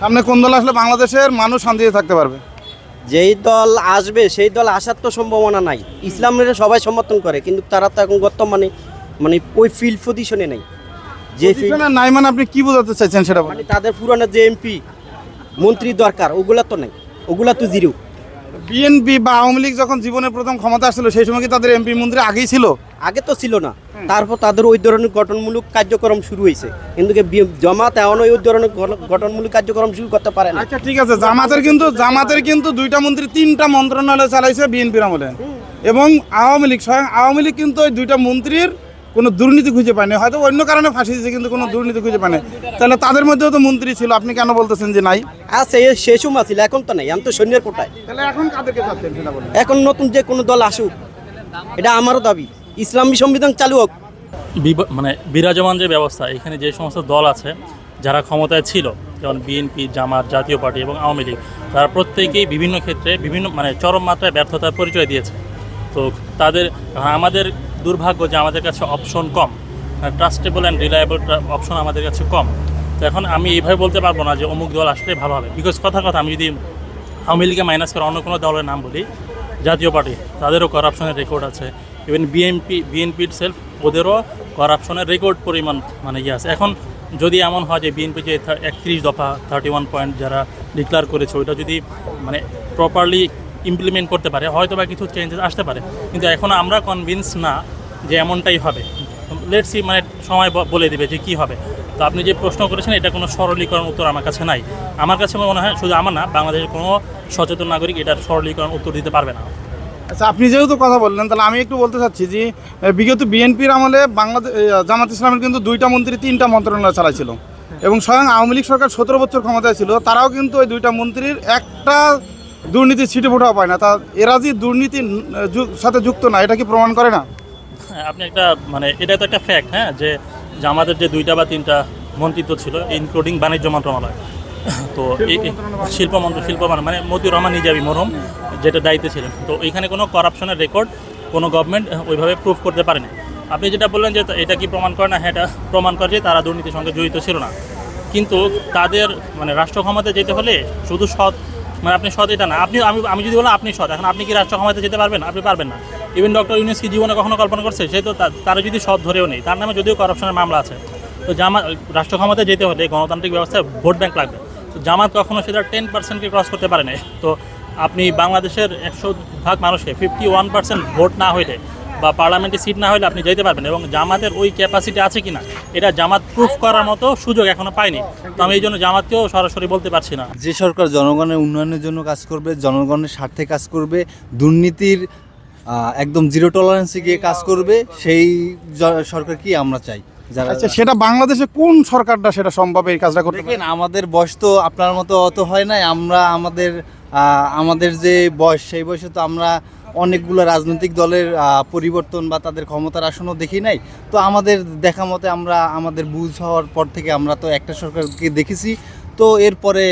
সামনে কোন দল আসলে বাংলাদেশের মানুষ শান্তিতে থাকতে পারবে? যেই দল আসবে সেই দল আসার তো সম্ভাবনা নাই। ইসলামের সবাই সমর্থন করে কিন্তু তারা তো এখন বর্তমানে মানে ওই ফিল্ড পজিশনে নেই। যে নাই মানে আপনি কি বোঝাতে চাইছেন সেটা মানে তাদের পুরানো যে এমপি মন্ত্রী দরকার ওগুলা তো নাই। ওগুলা তো জিরো বিএনপি বা আওয়ামী লীগ যখন জীবনের প্রথম ক্ষমতা আসছিল সেই সময় কি তাদের এমপি মন্ত্রী আগেই ছিল? আগে তো ছিল না। তারপর তাদের ওই ধরনের গঠনমূলক কার্যক্রম শুরু হয়েছে। কিন্তু বি- এমন ওই ধরনের গঠনমূলক কার্যক্রম শুরু করতে পারে না। আচ্ছা ঠিক আছে। জামাতের কিন্তু জামাতের কিন্তু দুইটা মন্ত্রী তিনটা মন্ত্রণালয় চালাইছে বিএনপির আমলে। এবং আওয়ামী লীগ স্বয়ং আওয়ামী লীগ কিন্তু ওই দুইটা মন্ত্রীর কোনো দুর্নীতি খুঁজে পায়নি। হয়তো অন্য কারণে ফাঁসি দিয়েছে কিন্তু কোনো দুর্নীতি খুঁজে পায়নি। তাহলে তাদের মধ্যেও তো মন্ত্রী ছিল। আপনি কেন বলতেছেন যে নাই? সে সময় ছিল এখন তো নাই। আমি তো সৈন্যের কোটায়। তাহলে কাদেরকে এখন নতুন যে কোনো দল আসুক এটা আমারও দাবি। ইসলামী সংবিধান চালু হোক। মানে বিরাজমান যে ব্যবস্থা, এখানে যে সমস্ত দল আছে, যারা ক্ষমতায় ছিল, যেমন বিএনপি, জামাত, জাতীয় পার্টি এবং আওয়ামী লীগ, তারা প্রত্যেকেই বিভিন্ন ক্ষেত্রে বিভিন্ন মানে চরম মাত্রায় ব্যর্থতার পরিচয় দিয়েছে। তো তাদের আমাদের দুর্ভাগ্য যে আমাদের কাছে অপশন কম ট্রাস্টেবল অ্যান্ড রিলায়েবল অপশন আমাদের কাছে কম। তো এখন আমি এইভাবে বলতে পারব না যে অমুক দল আসলে ভালো হবে। বিকজ কথা কথা, আমি যদি আওয়ামী লীগে মাইনাস করে অন্য কোনো দলের নাম বলি, জাতীয় পার্টি, তাদেরও করাপশনের রেকর্ড আছে। ইভেন বিএনপি বিএনপির সেলফ ওদেরও করাপশনের রেকর্ড পরিমাণ মানে ইয়ে আছে। এখন যদি এমন হয় যে বিএনপি যে একত্রিশ দফা থার্টি ওয়ান পয়েন্ট যারা ডিক্লার করেছে, ওইটা যদি মানে প্রপারলি ইমপ্লিমেন্ট করতে পারে হয়তো বা কিছু চেঞ্জেস আসতে পারে। কিন্তু এখন আমরা কনভিন্স না যে এমনটাই হবে। লেটস সি মানে সময় বলে দেবে যে কী হবে। তো আপনি যে প্রশ্ন করেছেন, এটা কোনো সরলীকরণ উত্তর আমার কাছে নাই। আমার কাছে মনে হয়, শুধু আমার না, বাংলাদেশের কোনো সচেতন নাগরিক এটার সরলীকরণ উত্তর দিতে পারবে না। আচ্ছা আপনি যেহেতু কথা বললেন তাহলে আমি একটু বলতে চাচ্ছি যে বিগত বিএনপির আমলে বাংলাদেশ জামাত ইসলামের কিন্তু দুইটা মন্ত্রী তিনটা মন্ত্রণালয় চালাইছিল। এবং স্বয়ং আওয়ামী লীগ সরকার সতেরো বছর ক্ষমতায় ছিল তারাও কিন্তু ওই দুইটা মন্ত্রীর একটা দুর্নীতি ছিটে ফোটাও পায় না। তা এরা যে দুর্নীতির সাথে যুক্ত না এটা কি প্রমাণ করে না? হ্যাঁ, আপনি একটা মানে এটা তো একটা ফ্যাক্ট হ্যাঁ যে আমাদের যে দুইটা বা তিনটা মন্ত্রিত্ব ছিল ইনক্লুডিং বাণিজ্য মন্ত্রণালয়। তো শিল্প মন্ত্র শিল্প মানে- মতিউর রহমান নিজাবি মরহুম, যেটা দায়িত্বে ছিলেন। তো এখানে কোনো করাপশনের রেকর্ড কোনো গভর্নমেন্ট ওইভাবে প্রুফ করতে পারেনি। আপনি যেটা বললেন যে এটা কি প্রমাণ করে না হ্যাঁ এটা প্রমাণ করে যে তারা দুর্নীতির সঙ্গে জড়িত ছিল না। কিন্তু তাদের মানে রাষ্ট্র ক্ষমতায় যেতে হলে শুধু সৎ মানে আপনি সৎ এটা না, আপনি, আমি আমি যদি বলেন আপনি সৎ, এখন আপনি কি রাষ্ট্র ক্ষমতায় যেতে পারবেন? আপনি পারবেন না। ইভেন ডক্টর ইউনুস কি জীবনে কখনো কল্পনা করছে? সে তো তারা যদি সৎ ধরেও নেই, তার নামে যদিও করাপশনের মামলা আছে। তো জামা রাষ্ট্র ক্ষমতায় যেতে হলে গণতান্ত্রিক ব্যবস্থায় ভোট ব্যাংক লাগবে। তো জামাত কখনো সেটা টেন পার্সেন্টকে ক্রস করতে পারে না। তো আপনি বাংলাদেশের একশো ভাগ মানুষকে ফিফটি ওয়ান পার্সেন্ট ভোট না হইলে বা পার্লামেন্টে সিট না হলে আপনি যেতে পারবেন এবং জামাতের ওই ক্যাপাসিটি আছে কি না এটা জামাত প্রুফ করার মতো সুযোগ এখনও পায়নি। তো আমি এই জন্য জামাতকেও সরাসরি বলতে পারছি না। যে সরকার জনগণের উন্নয়নের জন্য কাজ করবে, জনগণের স্বার্থে কাজ করবে, দুর্নীতির একদম জিরো টলারেন্সে গিয়ে কাজ করবে, সেই সরকার কি আমরা চাই? আচ্ছা সেটা বাংলাদেশে কোন সরকারটা সেটা সম্ভব এই কাজটা করতে দেখেন আমাদের বয়স তো আপনার মতো অত হয় নাই। আমরা আমাদের আমাদের যে বয়স সেই বয়সে তো আমরা অনেকগুলো রাজনৈতিক দলের পরিবর্তন বা তাদের ক্ষমতার আসনও দেখি নাই। তো আমাদের দেখা মতে আমরা আমাদের বুঝ হওয়ার পর থেকে আমরা তো একটা সরকারকে দেখেছি। তো এরপরে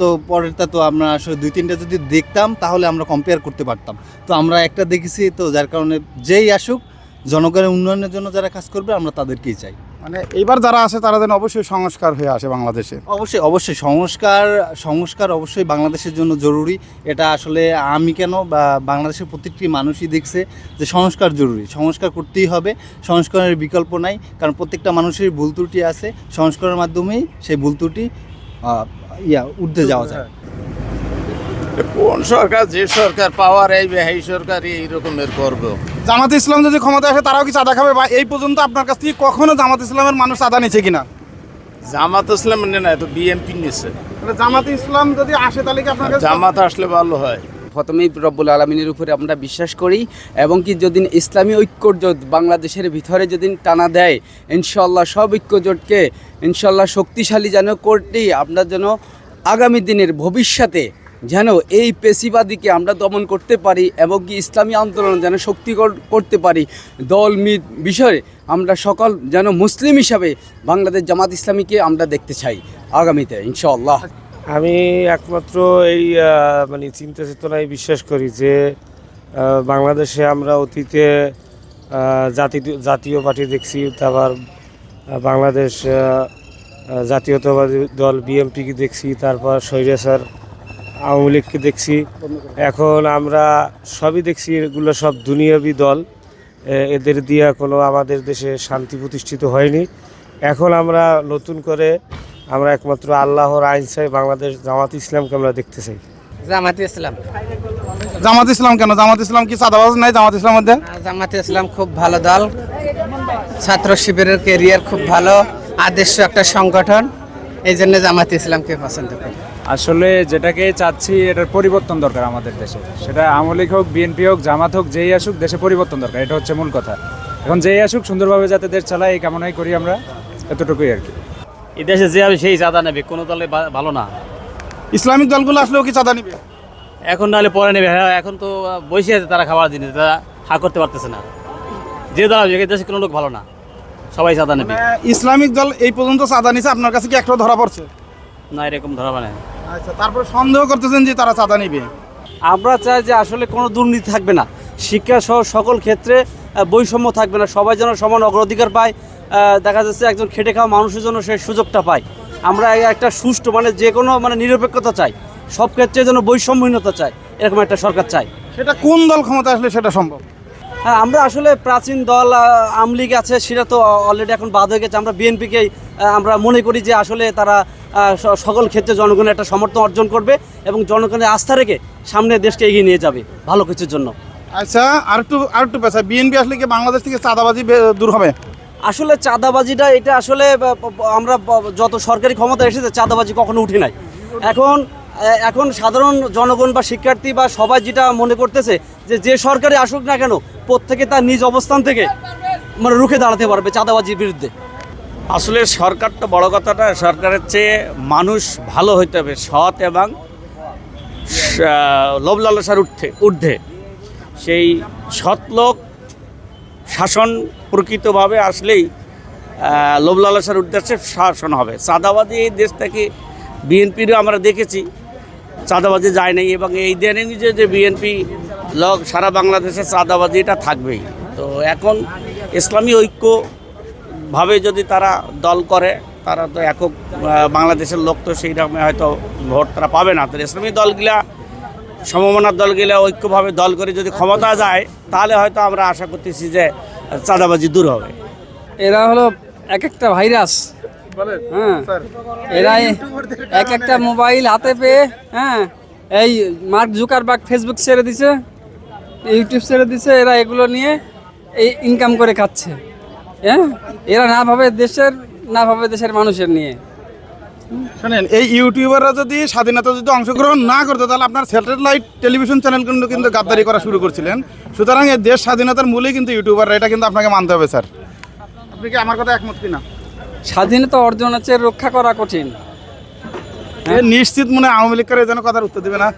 তো পরেরটা তো আমরা আসলে দুই তিনটা যদি দেখতাম তাহলে আমরা কম্পেয়ার করতে পারতাম। তো আমরা একটা দেখেছি তো যার কারণে যেই আসুক জনগণের উন্নয়নের জন্য যারা কাজ করবে আমরা তাদেরকেই চাই। মানে এইবার যারা আছে তারা যেন অবশ্যই সংস্কার হয়ে আসে বাংলাদেশে। অবশ্যই অবশ্যই। সংস্কার সংস্কার অবশ্যই বাংলাদেশের জন্য জরুরি। এটা আসলে আমি কেন বা বাংলাদেশের প্রত্যেকটি মানুষই দেখছে যে সংস্কার জরুরি। সংস্কার করতেই হবে। সংস্কারের বিকল্প নাই। কারণ প্রত্যেকটা মানুষের ভুল ত্রুটি আছে। সংস্কারের মাধ্যমেই সেই ভুল ত্রুটি ইয়া উঠতে যাওয়া যায়। কোন সরকার যে সরকার পাওয়ার এই এই সরকার এই রকমের করবে। জামাত ইসলাম যদি ক্ষমতায় আসে তারাও কি চাঁদা খাবে? বা এই পর্যন্ত আপনার কাছ থেকে কখনো জামাত ইসলামের মানুষ চাঁদা নিচ্ছে কিনা? জামাত ইসলাম নে না তো বিএনপি নিচ্ছে তাহলে জামাত ইসলাম যদি আসে তাহলে কি আপনার কাছে জামাত আসলে ভালো হয়। প্রথমেই রব্বুল আলমিনের উপরে আমরা বিশ্বাস করি এবং কি যদি ইসলামী ঐক্যজোট বাংলাদেশের ভিতরে যদি টানা দেয় ইনশাল্লাহ সব ঐক্যজোটকে ইনশাল্লাহ শক্তিশালী যেন করতেই আমরা যেন আগামী দিনের ভবিষ্যতে যেন এই পেশিবাদীকে আমরা দমন করতে পারি এবং কি ইসলামী আন্দোলন যেন শক্তি করতে পারি। দল, মিট, বিষয়ে আমরা সকল যেন মুসলিম হিসাবে বাংলাদেশ জামাত ইসলামীকে আমরা দেখতে চাই আগামীতে, ইনশাআল্লাহ। আমি একমাত্র এই মানে চিন্তা চেতনায় বিশ্বাস করি যে বাংলাদেশে আমরা অতীতে জাতি, জাতীয় পার্টি দেখছি, তারপর বাংলাদেশ জাতীয়তাবাদী দল বিএমপিকে দেখছি, তারপর স্বৈরাচার আওয়ামী লীগকে দেখছি। এখন আমরা সবই দেখছি এগুলো সব দুনিয়াবি দল। এদের দিয়ে কোনো আমাদের দেশে শান্তি প্রতিষ্ঠিত হয়নি। এখন আমরা নতুন করে আমরা একমাত্র আল্লাহর আইন চাই বাংলাদেশ জামাত ইসলামকে আমরা দেখতে চাই। জামাতে ইসলাম। জামাত ইসলাম কেন? জামাত ইসলাম কি চাঁদাবাজ নাই জামাত ইসলাম মধ্যে? জামাতে ইসলাম খুব ভালো দল। ছাত্র শিবিরের কেরিয়ার খুব ভালো। আদর্শ একটা সংগঠন। এই জন্য জামাতে ইসলামকে পছন্দ করি। আসলে যেটাকে চাচ্ছি এটার পরিবর্তন দরকার আমাদের দেশে। সেটা আওয়ামী লীগ হোক বিএনপি হোক জামাত হোক যেই আসুক দেশে পরিবর্তন দরকার এটা হচ্ছে মূল কথা। এখন যেই আসুক সুন্দরভাবে যাতে দেশ চালায় এই কামনাই করি আমরা এতটুকুই আর কি। এই দেশে যে হবে সেই চাঁদা নেবে কোনো দলে বা- ভালো না। ইসলামিক দলগুলো আসলেও কি চাঁদা নিবে? এখন নাহলে পরে নেবে হ্যাঁ এখন তো বসে আছে তারা খাবার জিনিস তারা হা করতে পারতেছে না। যে দল হবে এই দেশে কোনো লোক ভালো না সবাই চাঁদা নেবে। ইসলামিক দল এই পর্যন্ত চাঁদা নিছে আপনার কাছে কি একটাও ধরা পড়ছে? না এরকম ধরা মানে আচ্ছা তারপরে সন্দেহ করতেছেন যে তারা চাঁদা নিবে। আমরা চাই যে আসলে কোনো দুর্নীতি থাকবে না। শিক্ষা সহ সকল ক্ষেত্রে বৈষম্য থাকবে না। সবাই যেন সমান অগ্রাধিকার পায়। দেখা যাচ্ছে একজন খেটে খাওয়া মানুষের জন্য সেই সুযোগটা পায়। আমরা একটা সুষ্ঠু মানে যে কোনো মানে নিরপেক্ষতা চাই। সব ক্ষেত্রে যেন বৈষম্যহীনতা চাই এরকম একটা সরকার চাই। সেটা কোন দল ক্ষমতা আসলে সেটা সম্ভব? হ্যাঁ আমরা আসলে প্রাচীন দল আমলিগ আছে সেটা তো অলরেডি এখন বাদ হয়ে গেছে। আমরা বিএনপিকেই আমরা মনে করি যে আসলে তারা সকল ক্ষেত্রে জনগণের একটা সমর্থন অর্জন করবে এবং জনগণের আস্থা রেখে সামনে দেশকে এগিয়ে নিয়ে যাবে ভালো কিছুর জন্য। আচ্ছা আর একটু আর একটু পেশা বিএনপি আসলে কি বাংলাদেশ থেকে চাঁদাবাজি দূর হবে? আসলে চাঁদাবাজিটা এটা আসলে আমরা যত সরকারি ক্ষমতা এসেছে চাঁদাবাজি কখনো উঠে নাই। এখন এখন সাধারণ জনগণ বা শিক্ষার্থী বা সবাই যেটা মনে করতেছে যে যে সরকারি আসুক না কেন প্রত্যেকে তার নিজ অবস্থান থেকে মানে রুখে দাঁড়াতে পারবে চাঁদাবাজির বিরুদ্ধে। আসলে সরকার তো বড় কথাটা, সরকারের চেয়ে মানুষ ভালো হইতে হবে, সৎ এবং লোভ লালসার ঊর্ধ্বে সেই সৎ লোক শাসন প্রকৃতভাবে আসলেই লোভ লালসার উদ্দেশ্যে শাসন হবে। চাঁদাবাজি এই দেশ থেকে বিএনপিরও আমরা দেখেছি। চাঁদাবাজি যায় নাই এবং এই দিনে যে যে বিএনপি লোক, সারা বাংলাদেশে চাঁদাবাজি এটা থাকবেই। তো এখন ইসলামী ঐক্য ভাবে যদি তারা দল করে তারা তো একক বাংলাদেশের লোক তো সেই রকম হয়তো ভোট তারা পাবে না। তো ইসলামী দলগুলা সমমনার দলগুলা ঐক্যভাবে দল করে যদি ক্ষমতা যায় তাহলে হয়তো আমরা আশা করতেছি যে চাঁদাবাজি দূর হবে। এরা হলো এক একটা ভাইরাস হ্যাঁ। এরা এক একটা মোবাইল হাতে পেয়ে হ্যাঁ এই মার্ক জুকারবার্গ ফেসবুক ছেড়ে দিছে ইউটিউব ছেড়ে দিছে এরা এগুলো নিয়ে এই ইনকাম করে খাচ্ছে। হ্যাঁ? এরা না ভাবে দেশের না ভাবে দেশের মানুষের নিয়ে। শোনেন এই ইউটিউবাররা যদি স্বাধীনতা যদি অংশগ্রহণ না করতো তাহলে আপনার স্যাটেলাইট টেলিভিশন চ্যানেলগুলো কিন্তু গাদ্দারি করা শুরু করছিলেন। সুতরাং এই দেশ স্বাধীনতার মূলেই কিন্তু ইউটিউবাররা এটা কিন্তু আপনাকে মানতে হবে স্যার। আপনি কি আমার কথা একমত কিনা? স্বাধীনতা অর্জন হচ্ছে রক্ষা করা কঠিন। নিশ্চিত মনে আওয়ামী লীগ করে যেন কথার উত্তর দিবে না।